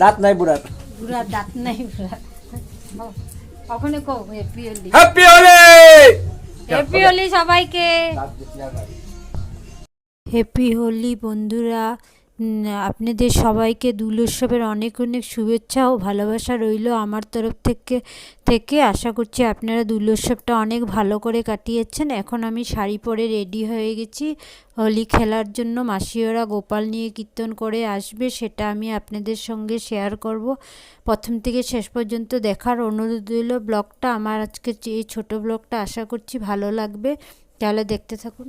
দাঁত নাই বুড়ার। বুড়ার দাঁত নাই বুড়া। কখনো কো happy Holi happy Holi happy Holi সবাইকে। হ্যাপি হোলি বন্ধুরা। আপনাদের সবাইকে দুল উৎসবের অনেক অনেক শুভেচ্ছা ও ভালোবাসা রইল আমার তরফ থেকে থেকে। আশা করছি আপনারা দুল উৎসবটা অনেক ভালো করে কাটিয়েছেন। এখন আমি শাড়ি পরে রেডি হয়ে গেছি। হোলি খেলার জন্য মাসিওরা গোপাল নিয়ে কীর্তন করে আসবে, সেটা আমি আপনাদের সঙ্গে শেয়ার করব। প্রথম থেকে শেষ পর্যন্ত দেখার অনুরোধ রইল। ব্লগটা আমার আজকে এই ছোট ব্লগটা, আশা করছি ভালো লাগবে। তাহলে দেখতে থাকুন।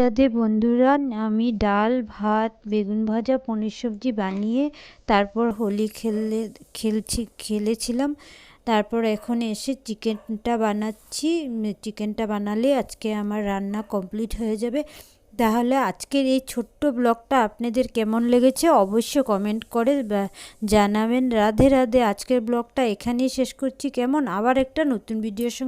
রাধে বন্ধুরা, আমি ডাল, ভাত, বেগুন ভাজা, পনির সবজি বানিয়ে তারপর হোলি খেলে, খেলছি, খেলেছিলাম। তারপর এখন এসে চিকেনটা বানাচ্ছি। চিকেনটা বানালে আজকে আমার রান্না কমপ্লিট হয়ে যাবে। তাহলে আজকের এই ছোট্ট ব্লগটা আপনাদের কেমন লেগেছে অবশ্যই কমেন্ট করে জানাবেন। রাধে রাধে, আজকের ব্লগটা এখানেই শেষ করছি। কেমন? আবার একটা নতুন ভিডিওর সঙ্গে